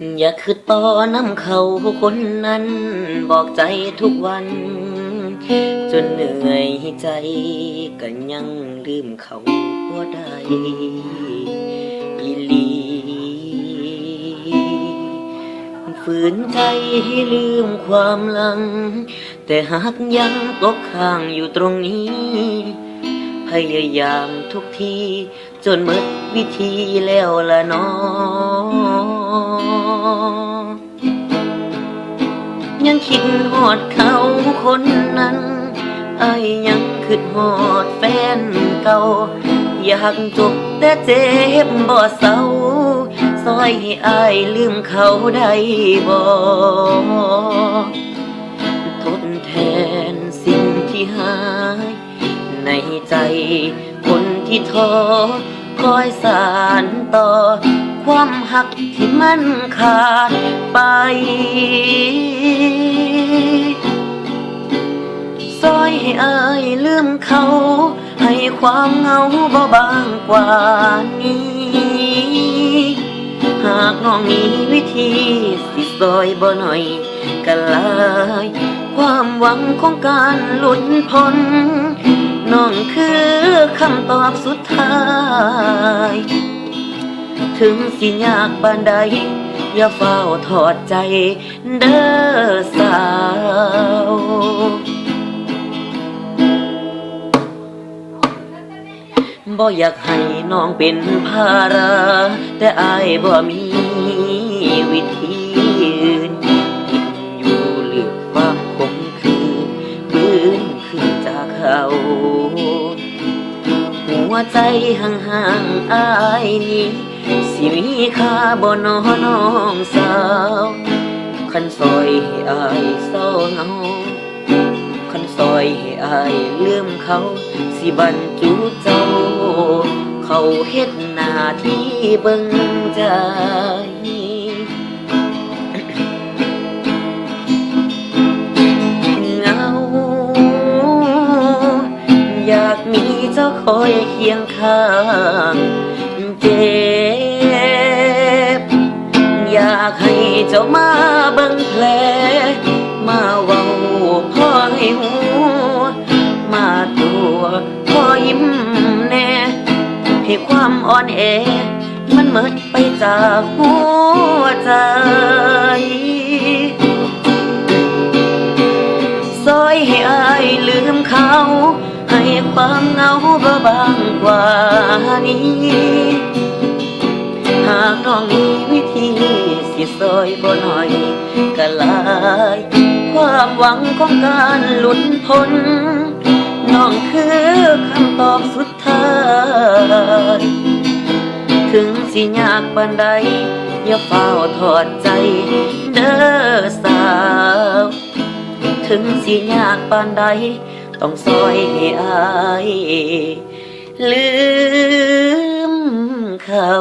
อย่าคือต่อน้ำเขาคนนั้น บอกใจทุกวัน จนเหนื่อยใจก็ยังลืมเขาบ่ได้อีลี ฝืนใจให้ลืมความหลัง แต่หากยังตกข้างอยู่ตรงนี้ พยายามทุกที จนหมดวิธีแล้วละเนอง ยังคิดหอดเขาคนนั้น ไอ้ยยังคิดหอดแฟนเก่า อยากจบแต่เจ็บบ่เศร้าซอยให้อายลืมเขาได้บ่ทดแทนสิ่งที่หาย ในใจคนที่ท้อคอยสานต่อ ความหักที่มันขาดไปซอยให้อายลืมเขา ให้ความเหงาเบาบางกว่านี้ หากน้องมีวิธีสิซอยบ่หน่อยก็ลายความหวังของการหลุดพ้นน้องคือคำตอบสุดท้าย ถึงสิยากบานใด อย่าเฝ้าถอดใจเด้อสาว บ่อยากให้น้องเป็นภาระ แต่อายบ่มี วใจห่างๆอายนี้สิมีค่าบ่นอน้องสาวคันซอยให้อายเศร้าเงาคันซอยให้อายลืมเขา สิบันจูเจ้า เขาเฮ็ดหน้าที่เบิ่งใจ อยเคียงข้างเจ็บ อยากให้เจ้ามาเบิ่งแผลมาเว้าพ่อให้หูมาตัวพ่อยิ้มแน่ให้ความอ่อนแอ มันหมดไปจากหัวใจซอยให้อายลืมเขา ให้ความเหงาเบา บางกว่านี้ หากน้องมีวิธีสิซอยบ่หน่อยก็ลาย ความหวังของการหลุดพ้นน้องคือคำตอบสุดท้าย ถึงสิยากปานใดอย่าเฝ้าถอดใจเด้อสาว ถึงสิยากปานใด ต้องซอยให้อายลืมเขา